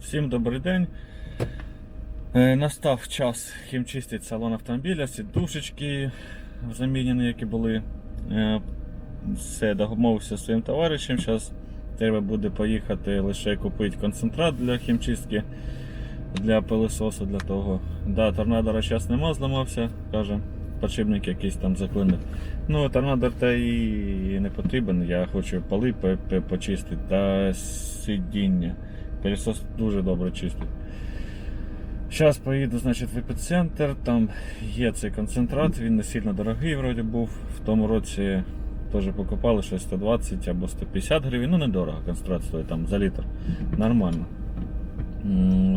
Всім добрий день. Е, Настав час хімчистити салон автомобіля, сідушечки замінені, які були. Е, Все, домовився зі своїм товаришем. Зараз треба буде поїхати лише купити концентрат для хімчистки, для пилососу, для того. Да, торнадора зараз нема, зламався, каже, подшипник якийсь там заклинив. Ну, торнадор та і не потрібен. Я хочу по- почистити та сидіння. Пилісос дуже добре чистить. Зараз поїду значить, в епіцентр, там є цей концентрат, він не сильно дорогий вроді був. В тому році теж покупали щось 120 або 150 гривень. Ну недорого концентрат стоїть там за літр. Нормально.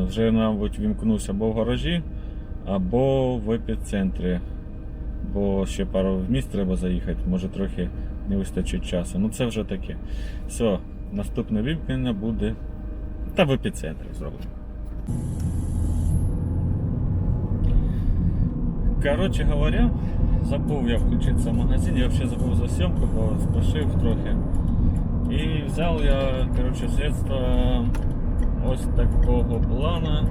Вже, мабуть, вімкнуся або в гаражі, або в епіцентрі. Бо ще пару місць треба заїхати, може трохи не вистачить часу. Ну це вже таке. Все, наступне вімкнення буде. Та в епіцентрі зроблено. Коротше говоря, забув я включитися в магазин, я взагалі забув за сьомку, бо спешив трохи. І взяв я коротше, средства ось такого плана.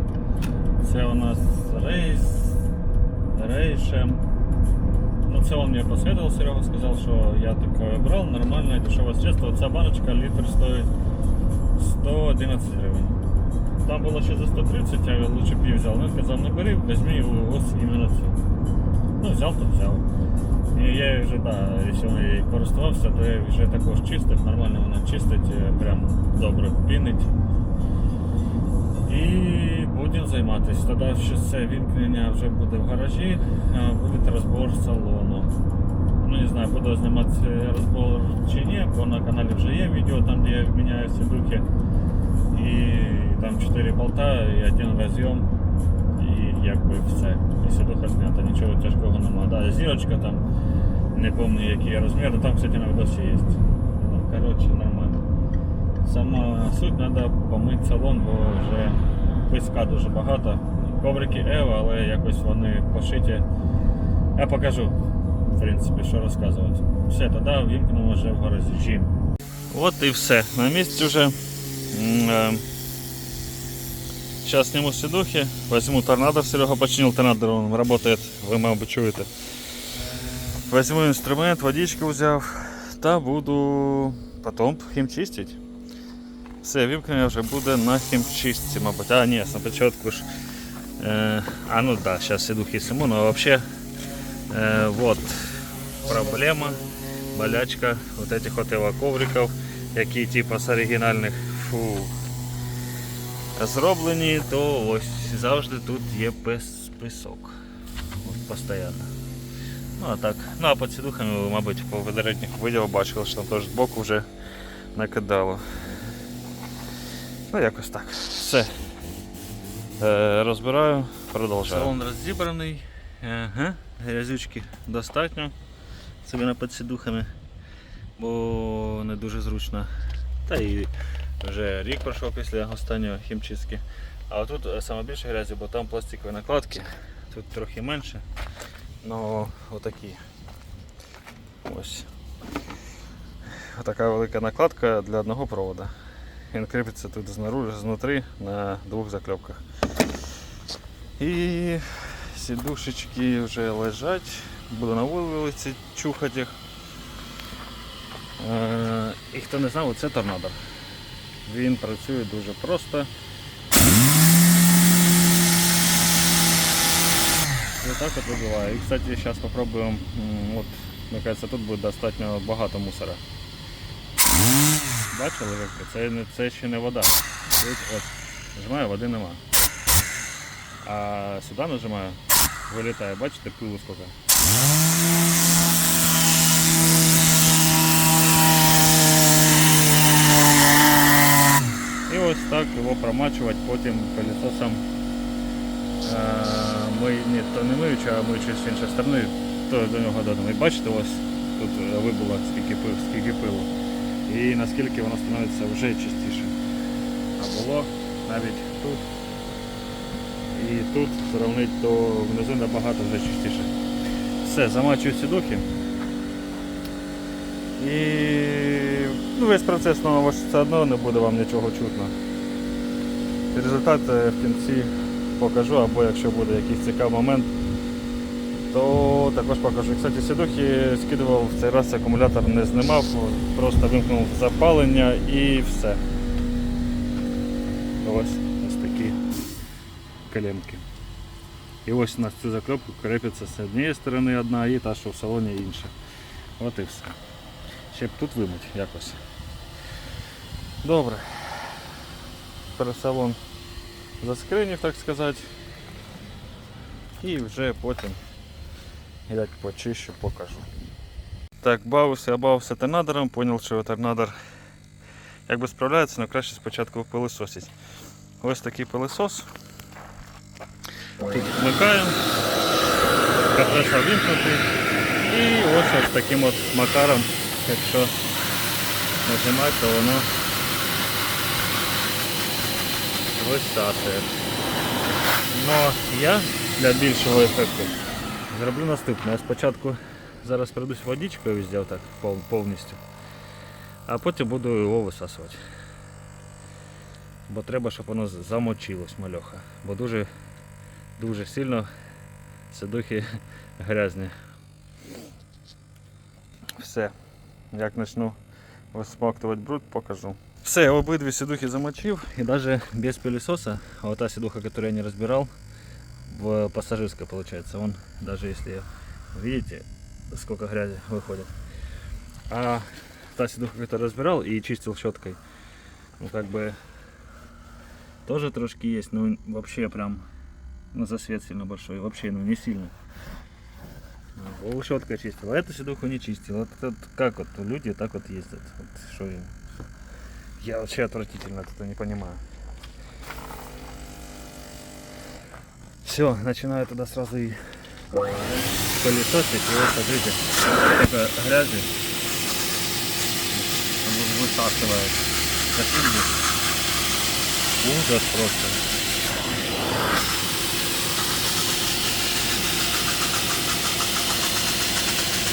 Це у нас рейс, рейшем. Ну, це он мне посоветовал, Серега сказал, что я такое брал, нормальное дешевое средство. Ця баночка літр стоїть 111 гривень. Там було ще за 130, я лучше б її взяв. Він сказав, не бери, візьми ось іменно цю. Ну, взяв, то взяв. І я вже, да, якщо я її користувався, то я вже також чистив, нормально вона чистить, е, прям добре пінить. І будемо займатися. Тоді що це вімкнення вже буде в гаражі, буде розбор салону. Ну не знаю, буду знімати розбор чи ні, бо на каналі вже є відео, там де я міняю сідухи. І там 4 болта і один розйом. І якби все. І сідуха знята, нічого тяжкого немає. Да, зірочка там, не пам'ятаю який розмір, ну, там, кстати, на видосі є. Ну, коротше, нормально. Сама суть треба помити салон, бо вже писка дуже багато. Коврики Ева, але якось вони пошиті. Я покажу, в принципі, що розказувати. Все, тоді вімкнемо вже в гаражі. От і все. На місці вже. Сейчас сниму сидухи, возьму торнадо, Серега починил торнадо, он работает, ви, мабуть, чуєте. Возьму інструмент, водички взяв та буду потім хімчистити. Все, вимкнення вже буде на хімчистці, мабуть. А, ні, спочатку ж. Е, а ну да, зараз сидухи сниму, но вообще е, вот проблема, болячка вот этих вот ковриків, які типа з оригінальних. Фу, зроблені, то ось завжди тут є пес, пісок. От постійно. Ну а так. Ну а під сідухами ви, мабуть, по попередніх відео бачили, що там теж збоку вже накидало. Ну якось так. Все. Е, розбираю, продовжую. Салон розібраний. Ага. Грязючки достатньо. Собі на підсідухами, бо не дуже зручно. Та і вже рік пройшов після останньої хімчистки. А тут е, саме більше грязі, бо там пластикові накладки, тут трохи менше. Ну отакі. Ось. Отака велика накладка для одного провода. Він кріпиться тут знаружи, знутри на двох закльопках. І сідушечки вже лежать. Буду на вулиці чухати їх. Е, І хто не знав, це торнадо. Він працює дуже просто. І отак от вибиває. І, кстати, зараз спробуємо. От, мені кажется, тут буде достатньо багато мусора. Бачили, це, це ще не вода. Нажимаю, води нема. А сюди нажимаю, вилітає, бачите, пилу скільки. І ось так його промачувати потім пилісосом. Е, Ми ні, то не миючи, а миючи з іншої сторони, то до нього додамо. І бачите, ось тут е, вибуло скільки, пи- скільки пилу. І наскільки воно становиться вже чистіше. А було навіть тут і тут зрівнити, то внизу набагато вже чистіше. Все, замачую сідухи. І ну, весь процес ну, все одно не буде вам нічого чутно. результат е, в кінці покажу, або якщо буде якийсь цікавий момент, то також покажу. Кстати, сідухи скидував в цей раз акумулятор не знімав, просто вимкнув запалення і все. Ось ось такі калемки. І ось на цю заклепку крепиться з однієї сторони одна і та, що в салоні інша. От і все. Ще б тут вимить якось. Добре. Пересалон заскринів, так сказати. І вже потім як почищу, покажу. Так, бавився, бавився торнадором, зрозумів, що торнадор якби справляється, але краще спочатку пилисосить. Ось такий пилисос. Тут вмикаємо, компресор вимкнутий. І ось ось таким от макаром, якщо нажимати, то воно висасує. Но я для більшого ефекту зроблю наступне. Я спочатку зараз пройдусь водичкою везде так повністю, а потім буду його висасувати. Бо треба, щоб воно замочилось мальоха. Бо дуже дуже сильно сидухи грязні. Все. Як почну висмоктувати бруд, покажу. Все, обидві сидухи замочив и даже без пылесоса, а вот та сидуха, которую я не разбирал, в пассажирской получается, он даже если, видите, сколько грязи выходит. А та сидуха, которую разбирал и чистил щеткой, ну как бы тоже трошки есть, но вообще прям ну, засвет сильно большой, вообще ну не сильно. Пол щеткой чистил, а эту сидуху не чистил. Вот, вот как вот люди так вот ездят. Вот, что им- я вообще отвратительно это не понимаю. Все, начинаю туда сразу и пылесосить. И вот смотрите, сколько грязи. Таким Ужас просто.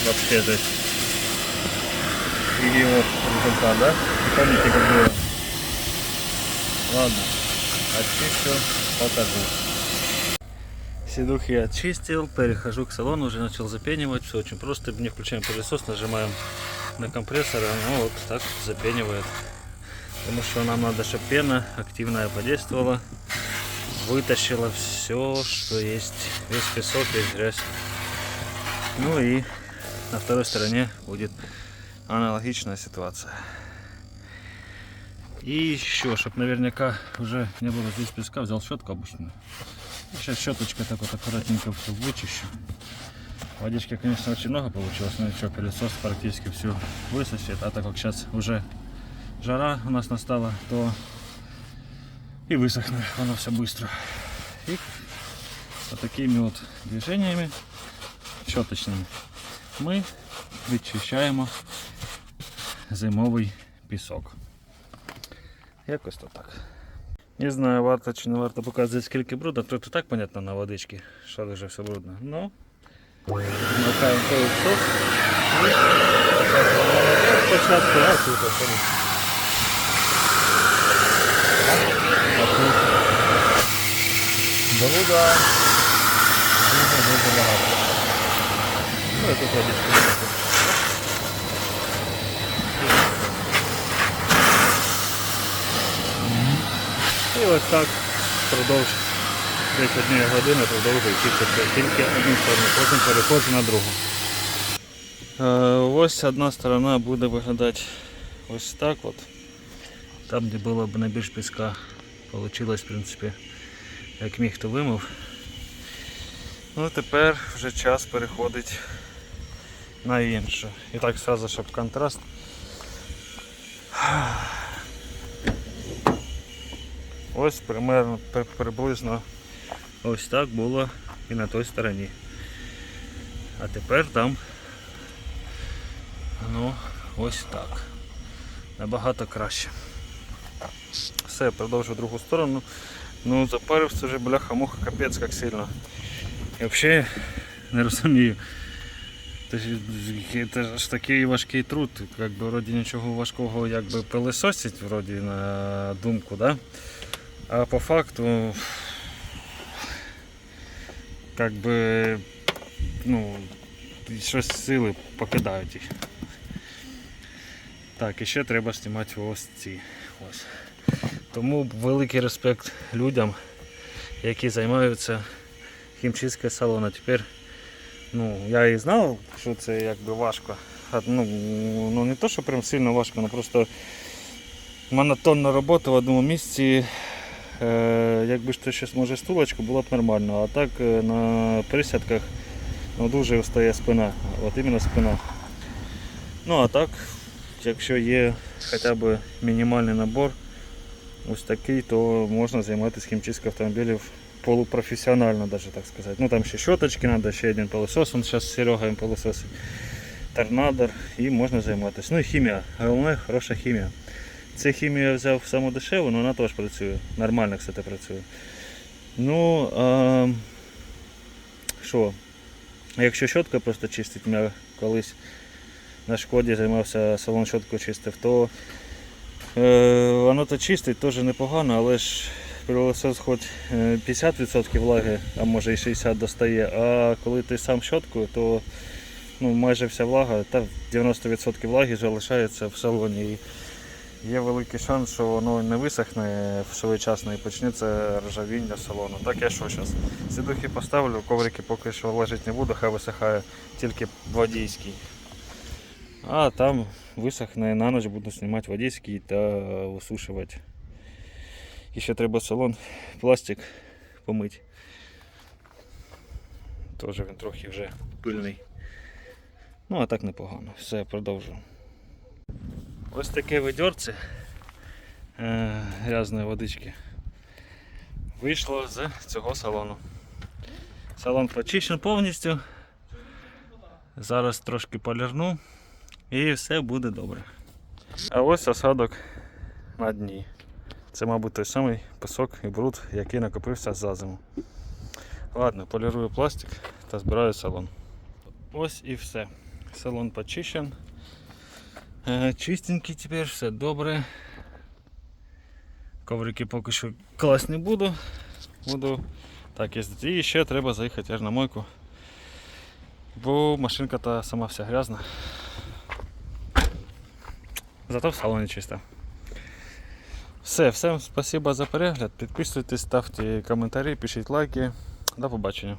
Вообще жесть. И вот результат, да? Помните, как было? Ладно, очищу, покажу. Седух я очистил, перехожу к салону, уже начал запенивать, все очень просто. Не включаем пылесос, нажимаем на компрессор, оно вот так запенивает. Потому что нам надо, чтобы пена активная подействовала, вытащила все, что есть, весь песок, весь грязь. Ну и на второй стороне будет аналогичная ситуация. И еще, чтобы наверняка уже не было здесь песка, взял щетку обычную. Сейчас щеточкой так вот аккуратненько все вычищу. Водички, конечно, очень много получилось, но еще пылесос практически все высосет. А так как сейчас уже жара у нас настала, то и высохнет оно все быстро. И вот такими вот движениями щеточными ми відчищаємо зимовий пісок. Якось то так. Не знаю, варто чи не варто показувати скільки бруда. Тут і так понятно на водичці, що дуже все брудно. Ну, макаємо той пісок. І Спочатку, а тут дуже багато. Ну, тут водичка. І ось так продовж десь однієї години продовжую чистити тільки одну сторону, потім переходжу на другу. Е, ось одна сторона буде виглядати ось так от. Там, де було б найбільш піска, вийшло, в принципі, як міг, то вимив. Ну тепер вже час переходить на інше. І так одразу, щоб контраст. Ось примерно приблизно ось так було і на той стороні. А тепер там ну ось так. Набагато краще. Все, продовжу другу сторону. Ну запарився вже бляха-муха капець як сильно. І взагалі не розумію. Це ж, такий важкий труд, якби вроді нічого важкого якби пилисосить, вроді на думку, да? А по факту, как би, ну, щось сили покидають їх. Так, і ще треба знімати ось ці. Ось. Тому великий респект людям, які займаються хімчисткою салону. Тепер ну, я і знав, що це якби важко. Ну, ну не то, що прям сильно важко, але просто монотонна робота в одному місці. Е, якби ж це щось може стулочку, було б нормально. А так е, на присядках ну, дуже встає спина. От іменно спина. Ну а так, якщо є хоча б мінімальний набор, ось такий, то можна займатися хімчисткою автомобілів полупрофесіонально, даже так сказати. Ну там ще щоточки треба, ще один пилосос, он зараз Серега їм пилососить. Торнадор і можна займатися. Ну і хімія. Головне хороша хімія. Цю хімію я взяв саму дешеву, але вона теж працює. Нормально, кстати, працює. Ну, а, що? Якщо щотка просто чистить, я колись на шкоді займався салон щоткою чистив, то е, воно то чистить теж непогано, але ж пилосос хоч е, 50% влаги, а може і 60% достає, а коли ти сам щоткою, то ну, майже вся влага, та 90% влаги залишається в салоні. І є великий шанс, що воно не висохне своєчасно і почнеться ржавіння салону. Так я що зараз? Сідухи поставлю, коврики поки що ложити не буду, хай висихає тільки водійський. А там висохне на ніч буду знімати водійський та висушувати. І ще треба салон, пластик помити. Теж він трохи вже пильний. Ну а так непогано. Все, продовжую. Ось таке ведерце е, грязної водички вийшло з цього салону. Салон почищений повністю. Зараз трошки полірну і все буде добре. А ось осадок на дні. Це, мабуть, той самий пісок і бруд, який накопився за зиму. Ладно, полірую пластик та збираю салон. Ось і все. Салон почищен. Е, Чистенький тепер, все добре. Коврики поки що класть не буду. Буду так їздити. І ще треба заїхати аж на мойку. Бо машинка та сама вся грязна. Зато в салоні чисто. Все, всім спасибо за перегляд. Підписуйтесь, ставте коментарі, пишіть лайки. До побачення.